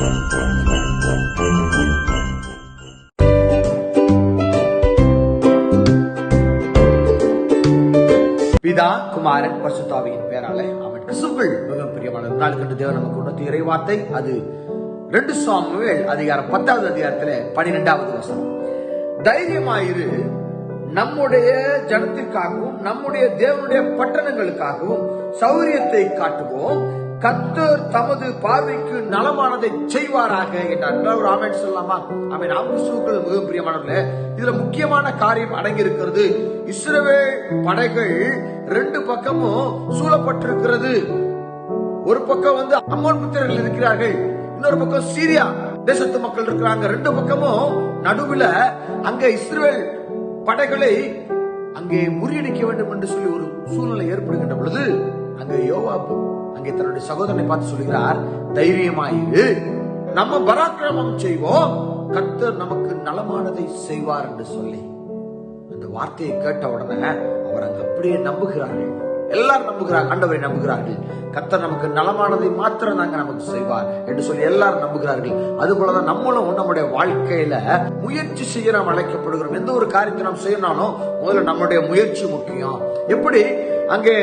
பிதா குமாரன் பசுத்தாவியின் பேராலே அவன் கிறிஸ்துக்குள் மிக பிரியமான நாள் கண்டு தேவன் நமக்கு உணர்த்திய இறைவார்த்தை அது ரெண்டு சாமுவேல் அதிகாரம் பத்தாவது அதிகாரத்துல பனிரெண்டாவது வசனம். தைரியமாயிரு. நம்முடைய ஜனத்திற்காகவும் நம்முடைய தேவனுடைய பட்டணங்களுக்காகவும் சௌரியத்தை காட்டுவோம். கத்தர் தமது பார்வைக்கு நலமானதை செய்வாராக என்றார். ஒரு ஆமேன் சொல்லலாமா? ஆமேன். ஆமிசுக்கள் மிக பிரியமானவர்களே இதுல முக்கியமான காரியம் அடங்கி இருக்கிறது இஸ்ரவேல் படைகள் ரெண்டு பக்கமும் சூழப்பட்டிருக்கிறது. ஒரு பக்கம் வந்து அம்மன் புத்திரர்கள் இருக்கிறார்கள் இன்னொரு பக்கம் சீரியா தேசத்து மக்கள் இருக்கிறாங்க. ரெண்டு பக்கமும் நடுவுல அங்க இஸ்ரேல் படைகளை அங்கே முறியடிக்க வேண்டும் என்று சொல்லி ஒரு சூழ்நிலை ஏற்படுகின்ற பொழுது அங்க யோவாப்பு அங்கே தன்னுடைய சகோதரனை பார்த்து சொல்கிறார் தைரியமாயிரு. நம்ம பராக்கிரமம் செய்வோம். கர்த்தர் நமக்கு நலமானதை செய்வார் என்று சொல்லி. அந்த வார்த்தையை கேட்ட உடனே அவர் அங்க அப்படியே நம்புகிறார்கள். எல்லாரும் நம்புகிறார்கள் ஆண்டவரை நம்புகிறார்கள். கர்த்தர் நமக்கு நலமானதை மாத்திரம் தாங்க நமக்கு செய்வார் என்று சொல்லி எல்லாரும் நம்புகிறார்கள். அது போலதான் நம்மளும் நம்முடைய வாழ்க்கையில முயற்சி செய்ய நாம் அழைக்கப்படுகிறோம். எந்த ஒரு காரியத்தை நாம் செய்யணும் முதல்ல நம்முடைய முயற்சி முக்கியம். எப்படி? அங்கே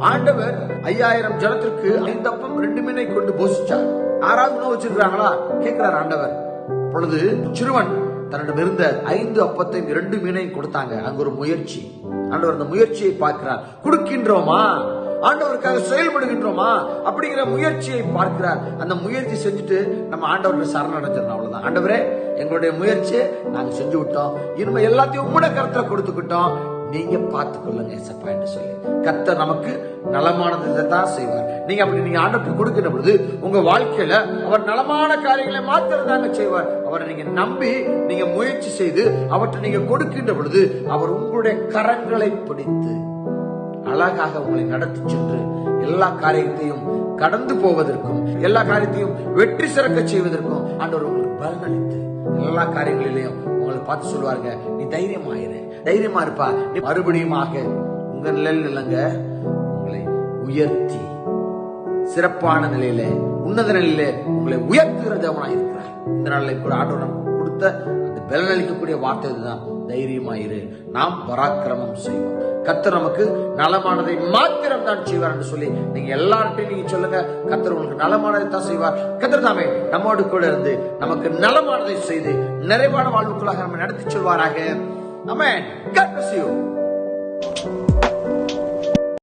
ஆண்டவர் ஐயாயிரம் ஜனத்திற்கு ஐந்தப்பம் ரெண்டு மீனை கொண்டு போஷிச்சார். யாராவது உணவு வச்சிருக்காங்களா கேட்கிறார் ஆண்டவர். அப்பொழுது சிறுவன் தன்னிடம் இருந்த ஐந்து அப்பத்தையும் இரண்டு மீனையும் கொடுத்தாங்க. அங்க ஒரு முயற்சி. ஆண்டவர் அந்த முயற்சியை பார்க்கிறார். கொடுக்கின்றோமா? ஆண்டவருக்காக செயல்படுகின்றோமா? அப்படிங்கிற முயற்சியை பார்க்கிறார். அந்த முயற்சி செஞ்சுட்டு நம்ம ஆண்டவருக்கு சரணடைஞ்சிடணும் அவ்வளவுதான். ஆண்டவரே எங்களுடைய முயற்சியை நாங்க செஞ்சு விட்டோம் இனிமே எல்லாத்தையும் உம்மட கருத்துல கொடுத்துக்கிட்டோம். நீங்க பார்த்து கொள்ளுங்க ஏசப்பா என்று சொல்லி. கர்த்தர் நமக்கு நலமானதை தான் செய்வார். நீங்க அப்படி நீங்க ஆண்டவருக்கு கொடுக்கிற பொழுது உங்க வாழ்க்கையில அவர் நலமான காரியங்களை மாத்திரம் தாங்க செய்வார். அவரை நீங்க நம்பி நீங்க முயற்சி செய்து அவற்றை நீங்க கொடுக்கின்ற பொழுது அவர் உங்களுடைய கரங்களை பிடித்து அழகாக உங்களை நடத்தி சென்று எல்லா காரியத்தையும் கடந்து போவதற்கும் எல்லா காரியத்தையும் வெற்றி சிறக்க செய்வதற்கும் ஆண்டவர் உங்களுக்கு பலனளித்து எல்லா காரியங்களிலையும் உங்களை பார்த்து சொல்லுவாருங்க நீ தைரியமாயிரு தைரியமா இருப்பா. நீ மறுபடியுமாக உங்க நிலையில் இல்லைங்க உங்களை உயர்த்தி சிறப்பான நிலையில உன்னத நிலையில உங்களை உயர்த்துகிற தேவனாய் இருக்கிறார் இந்த நாளில் கூட ஆண்டவர் நமக்கு கொடுத்த அந்த பலனளிக்கக்கூடிய வார்த்தை இதுதான். தைரியமாயிரு. நாம் பராக்கிரமம் செய்வோம். கத்தர் நமக்கு நலமானதை மாத்திரம் தான் செய்வார் என்று சொல்லி நீங்க எல்லார்ட்டையும் நீங்க சொல்லுங்க. கத்தர் உங்களுக்கு நலமானதை தான் செய்வார். கத்தர் தாமே நம்மோடு கூட இருந்து நமக்கு நலமானதை செய்து நிறைவான வாழ்வுக்குள்ளாக நம்ம நடத்தி சொல்வாராக. Amen. God bless you.